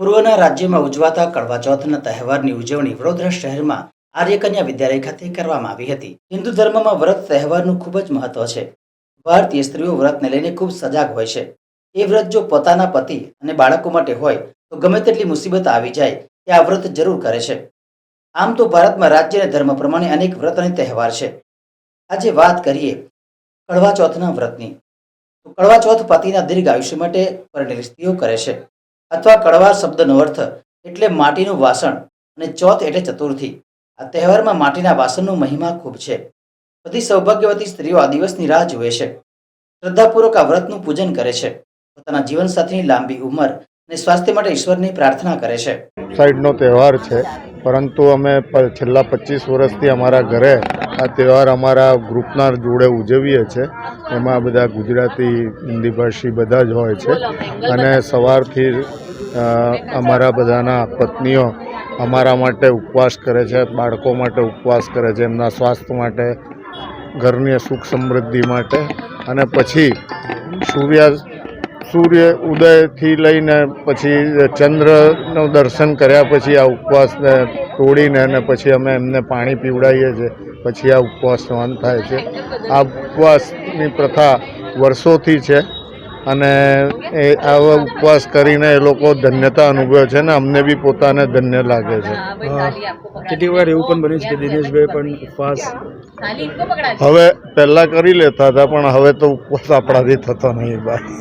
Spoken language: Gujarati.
પૂર્વના રાજ્યમાં ઉજવાતા કડવા ચોથના તહેવારની ઉજવણી વડોદરા શહેરમાં આર્યકન્યા વિદ્યાલય ખાતે કરવામાં આવી હતી. હિન્દુ ધર્મમાં વ્રત તહેવારનું ખૂબ જ મહત્વ છે. ભારતીય સ્ત્રીઓ વ્રતને લઈને ખૂબ સજાગ હોય છે. એ વ્રત જો પોતાના પતિ અને બાળકો માટે હોય, તો ગમે તેટલી મુસીબત આવી જાય તે આ વ્રત જરૂર કરે છે. આમ તો ભારતમાં રાજ્ય અને ધર્મ પ્રમાણે અનેક વ્રત અને તહેવાર છે. આજે વાત કરીએ કડવા ચોથના વ્રતની. તો કડવા ચોથ પતિના દીર્ઘ આયુષ્ય માટે પરણેલી સ્ત્રીઓ કરે છે. અથવા કડવા શબ્દનો અર્થ એટલે માટીનું વાસણ અને ચોથ એટલે ચતુર્થી. આ તહેવારમાં માટીના વાસણનો મહિમા ખૂબ છે. બધી સૌભાગ્યવતી સ્ત્રીઓ આ દિવસની રાહ જુએ છે. શ્રદ્ધાપૂર્વક આ વ્રતનું પૂજન કરે છે. પોતાના જીવનસાથીની લાંબી ઉંમર અને સ્વાસ્થ્ય માટે ઈશ્વરની પ્રાર્થના કરે છે. સાઈડનો તહેવાર છે, પરંતુ અમે છેલ્લા પચીસ વર્ષથી અમારા ઘરે આ તહેવાર અમારા ગ્રુપના જોડે ઉજવીએ છીએ એમાં બધા ગુજરાતી, હિન્દી ભાષી બધા જ હોય છે. અને સવારથી અમારા બધાના પત્નીઓ અમારા માટે ઉપવાસ કરે છે, બાળકો માટે ઉપવાસ કરે છે, એમના સ્વાસ્થ્ય માટે, ઘરની સુખ સમૃદ્ધિ માટે. અને પછી સૂર્ય સૂર્ય ઉદયથી લઈને પછી ચંદ્રનું દર્શન કર્યા પછી આ ઉપવાસને તોડીને અને પછી અમે એમને પાણી પીવડાવીએ છીએ. પછી આ ઉપવાસનો અંત થાય છે. આ ઉપવાસની પ્રથા વર્ષોથી છે. અને એ આવા ઉપવાસ કરીને એ લોકો ધન્યતા અનુભવે છે ને અમને બી પોતાને ધન્ય લાગે છે. કેટલીક વાર એવું પણ બન્યું છે કે દિનેશભાઈ પણ ઉપવાસ હવે પહેલાં કરી લેતા હતા પણ હવે તો ઉપવાસ આપણાથી થતો નહીં ભાઈ